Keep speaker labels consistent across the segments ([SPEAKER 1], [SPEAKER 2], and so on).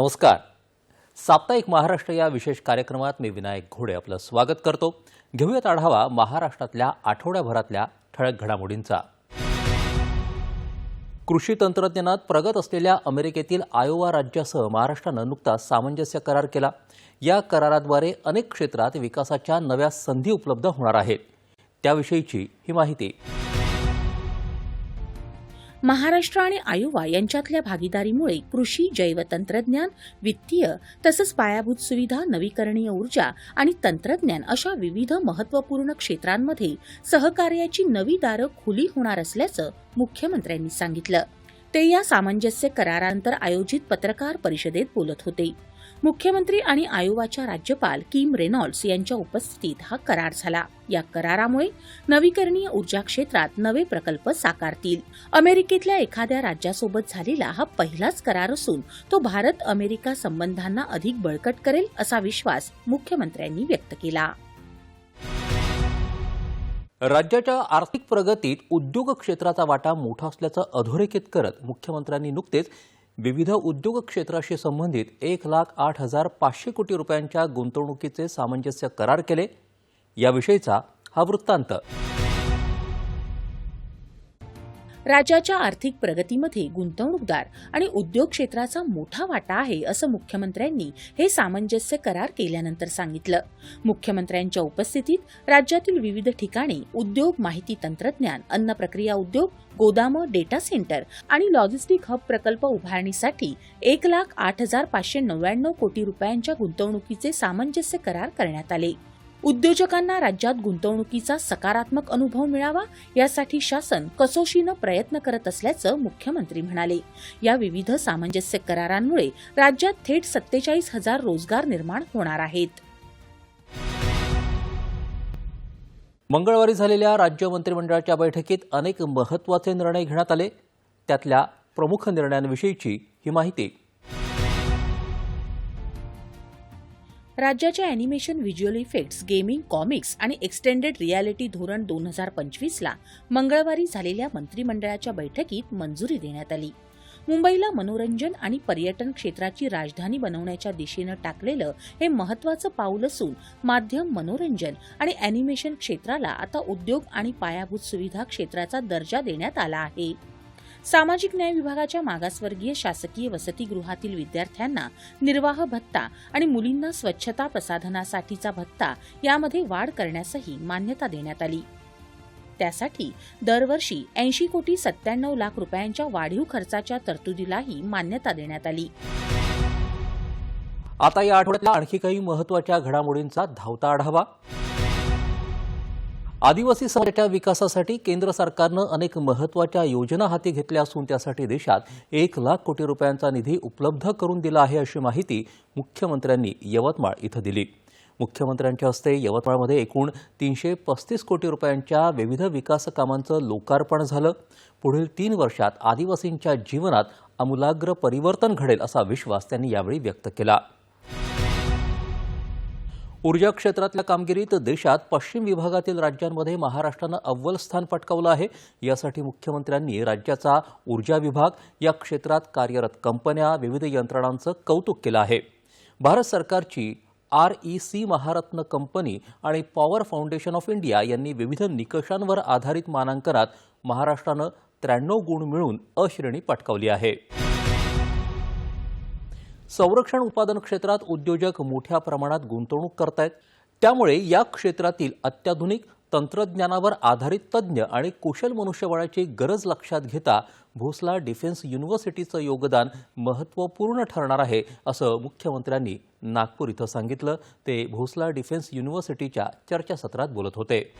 [SPEAKER 1] नमस्कार. साप्ताहिक महाराष्ट्र या विशेष कार्यक्रमात मी विनायक घोडे आपलं स्वागत करतो. घेऊयात आढावा महाराष्ट्रातल्या आठवड्याभरातल्या ठळक घडामोडींचा. कृषी तंत्रज्ञानात प्रगत असलेल्या अमेरिकेतील आयोवा राज्यासह महाराष्ट्रानं नुकताच सामंजस्य करार केला. या कराराद्वारे अनेक क्षेत्रात विकासाच्या नव्या संधी उपलब्ध होणार आहेत. त्याविषयीची ही माहिती
[SPEAKER 2] महाराष्ट्र आणि आयोवा यांच्यातल्या भागीदारीमुळे कृषी जैवतंत्रज्ञान वित्तीय तसंच पायाभूत सुविधा नवीकरणीय ऊर्जा आणि तंत्रज्ञान अशा विविध महत्त्वपूर्ण क्षेत्रांमध्ये सहकार्याची नवी दारं खुली होणार असल्याचं मुख्यमंत्र्यांनी सांगितलं. ते या सामंजस्य करारानंतर आयोजित पत्रकार परिषदेत बोलत होते. मुख्यमंत्री आणि आयोवाच्या राज्यपाल किम रेनॉल्ड्स यांच्या उपस्थितीत हा करार झाला. या करारामुळे नवीकरणीय ऊर्जा क्षेत्रात नवे प्रकल्प साकारतील. अमेरिकेतल्या एखाद्या राज्यासोबत झालेला हा पहिलाच करार असून तो भारत अमेरिका संबंधांना अधिक बळकट करेल असा विश्वास मुख्यमंत्र्यांनी व्यक्त केला.
[SPEAKER 1] राज्याच्या आर्थिक प्रगतीत उद्योग क्षेत्राचा वाटा मोठा असल्याचं अधोरेखित करत मुख्यमंत्र्यांनी नुकतेच विविध उद्योग क्षेत्राशी संबंधित एक लाख आठ हजार पाचशे कोटी रुपयांच्या गुंतवणुकीचे सामंजस्य करार केले. याविषयीचा हा वृत्तांत.
[SPEAKER 2] राज्याच्या आर्थिक प्रगतीमध्ये गुंतवणूकदार आणि उद्योग क्षेत्राचा मोठा वाटा आहे असं मुख्यमंत्र्यांनी हे सामंजस्य करार केल्यानंतर सांगितलं. मुख्यमंत्र्यांच्या उपस्थितीत राज्यातील विविध ठिकाणी उद्योग माहिती तंत्रज्ञान अन्न प्रक्रिया उद्योग गोदामं डेटा सेंटर आणि लॉजिस्टिक हब प्रकल्प उभारणीसाठी एक लाख आठ हजार पाचशे नव्याण्णव कोटी रुपयांच्या गुंतवणुकीचे सामंजस्य करार करण्यात आले. उद्योजकांना राज्यात गुंतवणुकीचा सकारात्मक अनुभव मिळावा यासाठी शासन कसोशीनं प्रयत्न करत असल्याचं मुख्यमंत्री म्हणाले. या विविध सामंजस्य करारांमुळे राज्यात थेट सत्तेचाळीस हजार रोजगार निर्माण होणार आहेत.
[SPEAKER 1] मंगळवारी झालेल्या राज्य मंत्रिमंडळाच्या बैठकीत अनेक महत्त्वाचे निर्णय घेण्यात आले. त्यातल्या प्रमुख निर्णयांविषयीची ही माहिती
[SPEAKER 2] राज्याच्या animation visual effects gaming comics आणि एक्सटेंडेड रियालिटी धोरण दोन हजार पंचवीसला मंगळवारी झालेल्या मंत्रिमंडळाच्या बैठकीत मंजुरी देण्यात आली. मुंबईला मनोरंजन आणि पर्यटन क्षेत्राची राजधानी बनवण्याच्या दिशेनं टाकलेलं हे महत्वाचं पाऊल असून माध्यम मनोरंजन आणि अॅनिमेशन क्षेत्राला आता उद्योग आणि पायाभूत सुविधा क्षेत्राचा दर्जा देण्यात आला आहे. सामाजिक न्याय विभागाच्या मागासवर्गीय शासकीय वसतिगृहातील विद्यार्थ्यांना निर्वाह भत्ता आणि मुलींना स्वच्छता प्रसाधनासाठीचा भत्ता यामध्ये वाढ करण्यासही मान्यता देण्यात आली. त्यासाठी दरवर्षी ऐंशी कोटी सत्त्याण्णव लाख रुपयांच्या वाढीव खर्चाच्या तरतुदीलाही मान्यता देण्यात आली.
[SPEAKER 1] आता या आठवड्यातल्या आणखी काही महत्त्वाच्या घडामोडींचा धावता आढावा. आदिवासी समाजाच्या विकासासाठी केंद्र सरकारनं अनेक महत्त्वाच्या योजना हाती घेतल्या असून त्यासाठी देशात एक लाख कोटी रुपयांचा निधी उपलब्ध करून दिला आहे अशी माहिती मुख्यमंत्र्यांनी यवतमाळ इथं दिली. मुख्यमंत्र्यांच्या हस्ते यवतमाळमध्ये एकूण तीनशे पस्तीस कोटी रुपयांच्या विविध विकास कामांचं लोकार्पण झालं. पुढील तीन वर्षात आदिवासींच्या जीवनात आमूलाग्र परिवर्तन घडेल असा विश्वास त्यांनी यावेळी व्यक्त केला. ऊर्जा क्षेत्रातल्या कामगिरीत देशात पश्चिम विभागातील राज्यांमध्ये महाराष्ट्रानं अव्वल स्थान पटकावलं आहे. यासाठी मुख्यमंत्र्यांनी राज्याचा ऊर्जा विभाग या क्षेत्रात कार्यरत कंपन्या विविध यंत्रणांचं कौतुक केलं आहे. भारत सरकारची R E C Maharatna company आणि पॉवर फाउंडेशन ऑफ इंडिया यांनी विविध निकषांवर आधारित मानांकनात महाराष्ट्रानं त्र्याण्णव गुण मिळून अश्रेणी पटकावली आहे. संरक्षण उत्पादन क्षेत्रात उद्योजक मोठ्या प्रमाणात गुंतवणूक करतायत. त्यामुळे या क्षेत्रातील अत्याधुनिक तंत्रज्ञानावर आधारित तज्ज्ञ आणि कुशल मनुष्यबळाची गरज लक्षात घेता भोसला डिफेन्स युनिव्हर्सिटीचं योगदान महत्त्वपूर्ण ठरणार आहे असं मुख्यमंत्र्यांनी नागपूर इथं सांगितलं. ते भोसला डिफेन्स युनिव्हर्सिटीच्या चर्चासत्रात बोलत होते.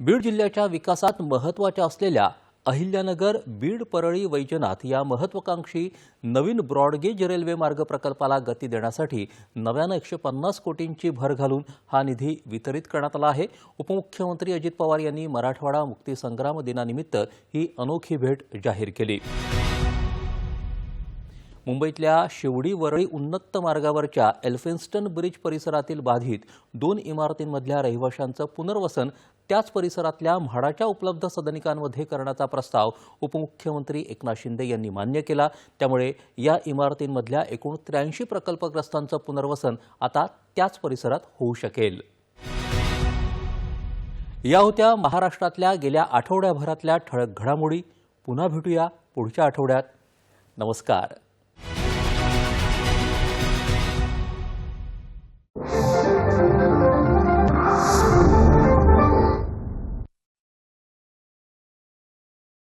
[SPEAKER 1] बीड जिल्ह्याच्या विकासात महत्त्वाच्या असलेल्या अहिल्यानगर बीड परळी वैजनाथ या महत्वाकांक्षी नवीन ब्रॉडगेज रेल्वे मार्ग प्रकल्पाला गती देण्यासाठी नव्यानं एकशे पन्नास कोटींची भर घालून हा निधी वितरित करण्यात आला आहे. उपमुख्यमंत्री अजित पवार यांनी मराठवाडा मुक्तीसंग्राम दिनानिमित्त ही अनोखी भेट जाहीर केली. मुंबईतल्या शिवडी वरळी उन्नत मार्गावरच्या एल्फिन्स्टन ब्रिज परिसरातील बाधित दोन इमारतींमधल्या रहिवाशांचं पुनर्वसन त्याच परिसरातल्या म्हाडाच्या उपलब्ध सदनिकांमध्ये करण्याचा प्रस्ताव उपमुख्यमंत्री एकनाथ शिंदे यांनी मान्य केला. त्यामुळे या इमारतींमधल्या एकूण त्र्याऐंशी प्रकल्पग्रस्तांचं पुनर्वसन आता त्याच परिसरात होऊ शकेल. या होत्या महाराष्ट्रातल्या गेल्या आठवड्याभरातल्या ठळक घडामोडी. पुन्हा भेटूया पुढच्या आठवड्यात. नमस्कार.